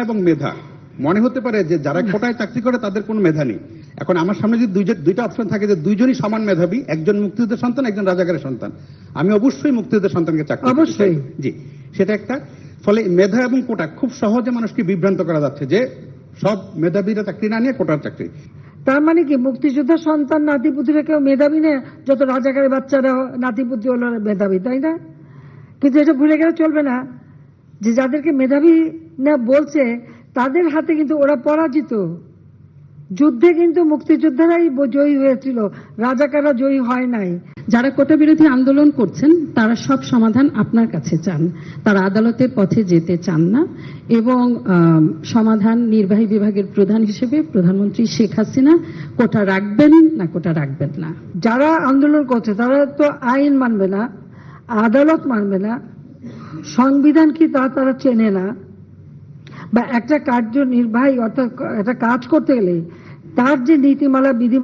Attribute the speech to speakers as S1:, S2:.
S1: এবং মেধা। মনে হতে পারে যে যারা কোটায় চাকরি করে তাদের কোনো মেধা নেই। এখন আমার সামনে যদি দুইজন দুইটা অপশন থাকে যে দুইজনই সমান মেধাবী একজন মুক্তিযুদ্ধের সন্তান একজন রাজাকারের সন্তান। আমি অবশ্যই মুক্তিযুদ্ধের সন্তানকে চাকরি
S2: অবশ্যই।
S1: জি সেটা একটা। ফলে মেধা এবং কোটা খুব সহজে মানুষকে বিভ্রান্ত করা যাচ্ছে যে সব মেধাবীরা চাকরি না নিয়ে কোটার চাকরি।
S2: তার মানে কি মুক্তিযোদ্ধার সন্তান নাতিপুতিরা কেউ মেধাবী না যত রাজাকারের বাচ্চারা নাতিপুতি হলো মেধাবী তাই না? কিন্তু এটা ভুলে গেলে চলবে না। যে যাদেরকে মেধাবী না বলছে তাদের হাতে কিন্তু ওরা পরাজিত। যুদ্ধে কিন্তু মুক্তিযোদ্ধারাই জয়ী হয়েছিল। রাজাকাররা জয়ী হয় নাই।
S3: যারা কোটা বিরোধী আন্দোলন করছেন তারা সব সমাধান আপনার কাছে চান। তারা আদালতের পথে যেতে চান না। এবং সমাধান নির্বাহী বিভাগের প্রধান হিসেবে প্রধানমন্ত্রী শেখ হাসিনা কোটা রাখবেন না কোটা রাখবেন না।
S2: যারা আন্দোলন করছে তারা তো আইন মানবে না আদালত মানবে না। সংবিধান কি তা তারা চেনে না? বা একটা কার্যনির্বাহী অর্থাৎ একটা কাজ করতে গেলে তার যে নীতিমালা, বিধি